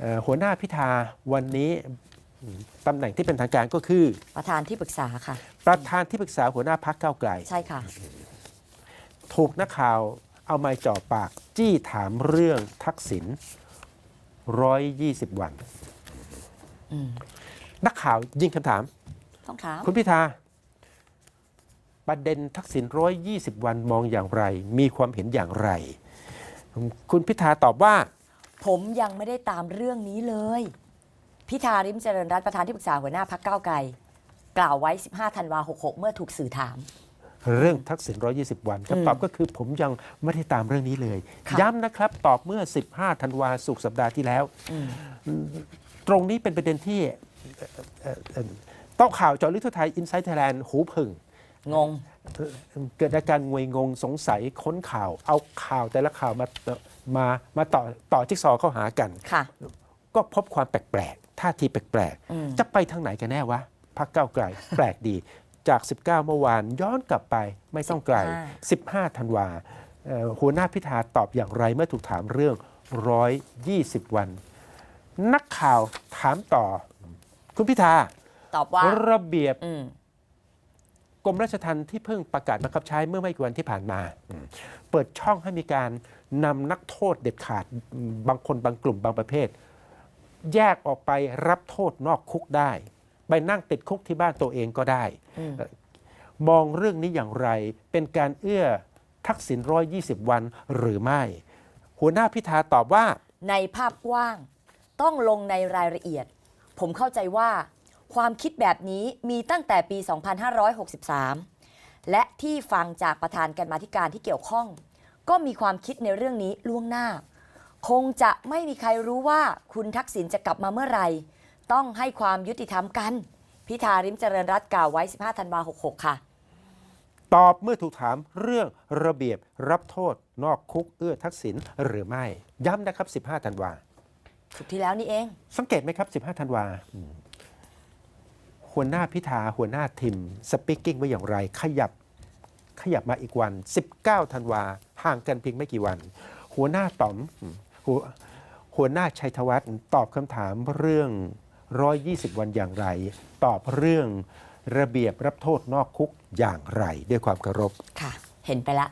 เอ่อหัวหน้าพิธาวันนี้ตำแหน่งที่เป็นทางการก็คือ ประธานที่ปรึกษาค่ะ ประธานที่ปรึกษาหัวหน้าพักเก้าวไกล ใช่ค่ะ ถูกนักข่าวเอาไม้จ่อปากจี้ถามเรื่องทักษิณ120 วัน อืมนักข่าวยิงคำถาม ต้องถาม คุณพิธา ประเด็นทักษิณ120 วันมองอย่างไร มีความเห็นอย่างไร คุณพิธาตอบว่า ผมยังไม่ได้ตามเรื่องนี้เลย พิธาริมเจริญรัตน์ประธานที่ปรึกษาหัวหน้าพักเก้าวไกล กล่าวไว้ 15 ธันวา66 เมื่อถูกสื่อถาม เรื่องทักษิณ120 วันคำตอบก็คือผมยังไม่ได้ตามเรื่องนี้เลย ค่ะย้ำนะครับ ตอบเมื่อ 15 ธันวาสุกร์สัปดาห์ที่แล้วอืมตรงนี้เป็นประเด็นที่เอ่อเอ่อเอ่อต้องข่าวเจอลึกทั่วไทยอินไซต์ไทยแลนด์หูผึ่ง งงเอ่อเกิดอาการงวยงงสงสัยค้นข่าว เอาข่าวแต่ละข่าวมามามาต่อต่อจิ๊กซอว์เข้าหากัน ค่ะ ก็พบความแปลกๆท่าทีแปลกอืม ๆ จะไปทางไหนกันแน่วะพักเก้าวไกล แปลกดีจาก 19 เมื่อวานย้อนกลับไปไม่ต้องไกล 15ธันวาเอ่อหัวหน้าพิธาตอบอย่างไรเมื่อถูกถามเรื่อง 120 วัน นักข่าวถามต่อ คุณพิธา ตอบว่า ระเบียบอืม กรมราชทัณฑ์ที่เพิ่งประกาศบังคับใช้เมื่อไม่กี่วันที่ผ่านมา เปิดช่องให้มีการนำนักโทษเด็ดขาดบางคนบางกลุ่มบางประเภท แยกออกไปรับโทษนอกคุกได้ ไปนั่งติดคุกที่บ้านตัวเองก็ได้อืมมองเรื่องนี้อย่างไรเป็นการเอื้อทักษิณ120วันหรือไม่ หัวหน้าพิธาตอบว่า ในภาพกว้าง ต้องลงในรายละเอียด ผมเข้าใจว่า ความคิดแบบนี้มีตั้งแต่ปี 2563 และที่ฟังจากประธานกันมาธิการที่เกี่ยวข้อง ก็มีความคิดในเรื่องนี้ล่วงหน้า คงจะไม่มีใครรู้ว่าคุณทักษิณจะกลับมาเมื่อไหร่ ต้องให้ความยุติธรรมกัน พิธาริมเจริญรัตน์กล่าวไว้ 15 ธันวาคม66 ค่ะ ตอบเมื่อถูกถามเรื่องระเบียบรับโทษนอกคุกเอื้อทักษิณหรือไม่ ย้ำนะครับ 15 ธันวา สุดที่แล้วนี่เอง สังเกตไหมครับ 15 ธันวาอืม หัวหน้าพิธาหัวหน้าทิมสปิกกิ้งไว้อย่างไร ขยับขยับมาอีกวัน 19ธันวาห่างกันเพียงไม่กี่วัน หัวหน้าต๋อมอืมหัวหัวหน้าชัยธวัฒน์ตอบคำถามเรื่อง 120 วันอย่างไร ตอบเรื่องระเบียบรับโทษนอกคุกอย่างไร ด้วยความเคารพค่ะ เห็นไปละ